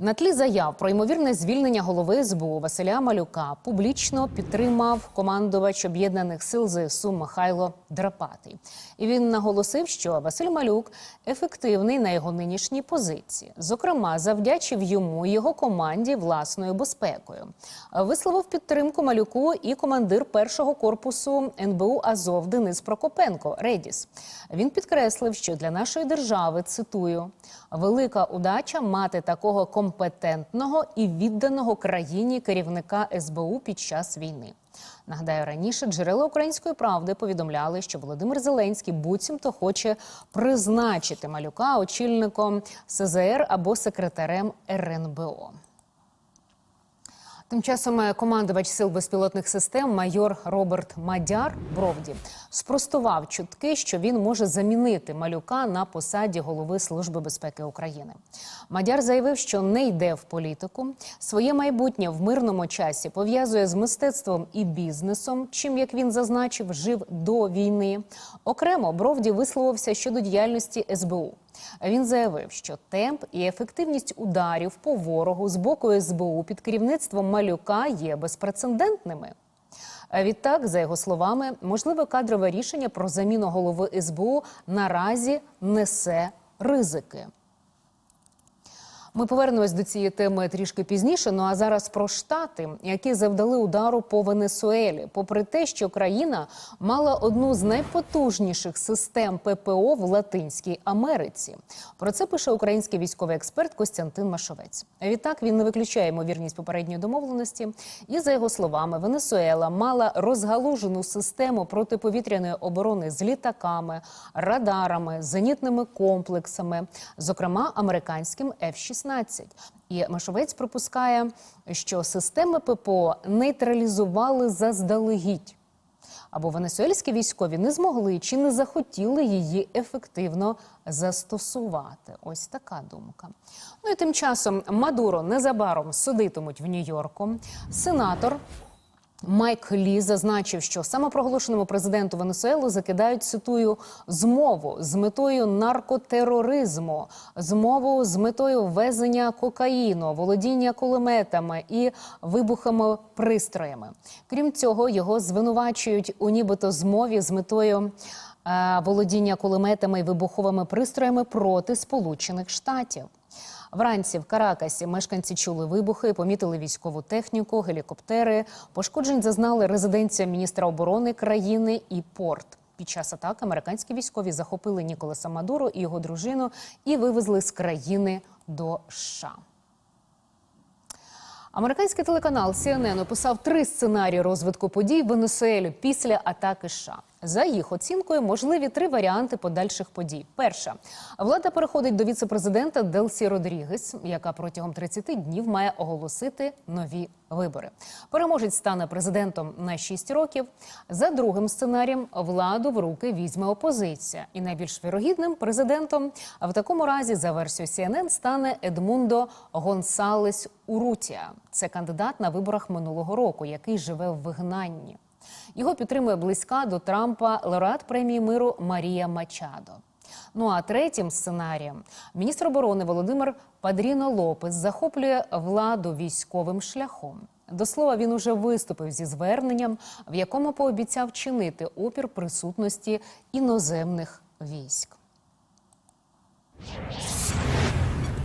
На тлі заяв про ймовірне звільнення голови СБУ Василя Малюка публічно підтримав командувач об'єднаних сил ЗСУ Михайло Драпатий. І він наголосив, що Василь Малюк ефективний на його нинішній позиції. Зокрема, завдячив йому його команді власною безпекою. Висловив підтримку Малюку і командир першого корпусу НБУ Азов Денис Прокопенко Редіс. Він підкреслив, що для нашої держави цитую велика удача мати такого компетентного і відданого країні керівника СБУ під час війни. Нагадаю, раніше джерела української правди повідомляли, що Володимир Зеленський буцімто хоче призначити малюка очільником СЗР або секретарем РНБО. Тим часом е, командувач сил безпілотних систем майор Роберт Мадяр Бровді спростував чутки, що він може замінити малюка на посаді голови Служби безпеки України. Мадяр заявив, що не йде в політику. Своє майбутнє в мирному часі пов'язує з мистецтвом і бізнесом, чим як він зазначив, жив до війни. Окремо Бровді висловився щодо діяльності СБУ. Він заявив, що темп і ефективність ударів по ворогу з боку СБУ під керівництвом малюка є безпрецедентними. Відтак, за його словами, можливе кадрове рішення про заміну голови СБУ наразі несе ризики. Ми повернемось до цієї теми трішки пізніше. Ну а зараз про штати, які завдали удару по Венесуелі, попри те, що країна мала одну з найпотужніших систем ППО в Латинській Америці. Про це пише український військовий експерт Костянтин Машовець. Відтак він не виключає ймовірність попередньої домовленості. І за його словами, Венесуела мала розгалужену систему протиповітряної оборони з літаками, радарами, зенітними комплексами, зокрема американським F-16. І Машовець припускає, що системи ППО нейтралізували заздалегідь. Або венесуельські військові не змогли чи не захотіли її ефективно застосувати. Ось така думка. Ну і тим часом Мадуро незабаром судитимуть в Нью-Йорку. Сенатор Майк Лі зазначив, що самопроголошеному президенту Венесуели закидають цитую змову з метою наркотероризму, змову з метою ввезення кокаїну, володіння кулеметами і вибухами пристроями. Крім цього, його звинувачують у нібито змові з метою. е, Володіння кулеметами і вибуховими пристроями проти Сполучених Штатів. Вранці в Каракасі мешканці чули вибухи, помітили військову техніку, гелікоптери. Пошкоджень зазнали резиденція міністра оборони країни і порт. Під час атак американські військові захопили Ніколаса Мадуро і його дружину і вивезли з країни до США. Американський телеканал CNN описав три сценарії розвитку подій в Венесуелі після атаки США. За їх оцінкою, можливі три варіанти подальших подій. Перша влада переходить до віцепрезидента Делсі Родрігес, яка протягом 30 днів має оголосити нові вибори. Переможець стане президентом на 6 років. За другим сценарієм владу в руки візьме опозиція, і найбільш вірогідним президентом в такому разі, за версією CNN, стане Едмундо Гонсалес Урутія. Це кандидат на виборах минулого року, який живе в вигнанні. Його підтримує близька до Трампа лауреат премії миру Марія Мачадо. Ну а третім сценарієм міністр оборони Володимир Падріно Лопес захоплює владу військовим шляхом. До слова, він уже виступив зі зверненням, в якому пообіцяв чинити опір присутності іноземних військ.